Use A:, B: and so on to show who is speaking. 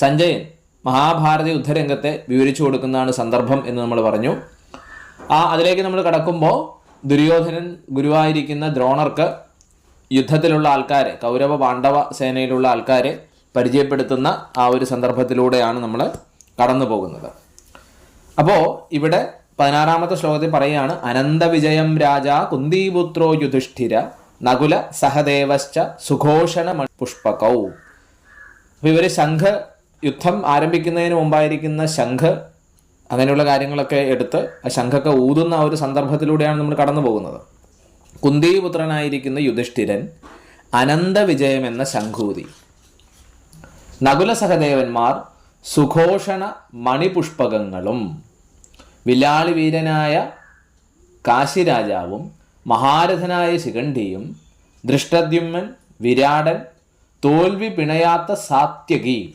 A: സഞ്ജയൻ മഹാഭാരത യുദ്ധരംഗത്തെ വിവരിച്ചു കൊടുക്കുന്നതാണ് സന്ദർഭം എന്ന് നമ്മൾ പറഞ്ഞു. ആ അതിലേക്ക് നമ്മൾ കടക്കുമ്പോൾ ദുര്യോധനൻ ഗുരുവായിരിക്കുന്ന ദ്രോണർക്ക് യുദ്ധത്തിലുള്ള ആൾക്കാരെ കൗരവ പാണ്ഡവ സേനയിലുള്ള ആൾക്കാരെ പരിചയപ്പെടുത്തുന്ന ആ ഒരു സന്ദർഭത്തിലൂടെയാണ് നമ്മൾ കടന്നു പോകുന്നത്. അപ്പോൾ ഇവിടെ പതിനാറാമത്തെ ശ്ലോകത്തിൽ പറയുകയാണ് അനന്തവിജയം രാജ കുന്തിപുത്രോ യുധിഷ്ഠിര നകുല സഹദേവശ്ച സുഘോഷണ പുഷ്പകൗ. അപ്പോൾ ഇവർ ശംഖ് യുദ്ധം ആരംഭിക്കുന്നതിന് മുമ്പായിരിക്കുന്ന ശംഖ് അങ്ങനെയുള്ള കാര്യങ്ങളൊക്കെ എടുത്ത് ആ ശംഖൊക്കെ ഊതുന്ന ഒരു സന്ദർഭത്തിലൂടെയാണ് നമ്മൾ കടന്നു പോകുന്നത്. കുന്തിപുത്രനായിരിക്കുന്ന യുധിഷ്ഠിരൻ അനന്തവിജയം എന്ന ശംഖൂതി. നകുല സഹദേവന്മാർ സുഘോഷണ മണിപുഷ്പകങ്ങളും വില്ലാളി വീരനായ കാശിരാജാവും മഹാരഥനായ ശിഖണ്ഡിയും ദൃഷ്ടദ്യുമ്മൻ വിരാടൻ തോൽവി പിണയാത്ത സാത്യകി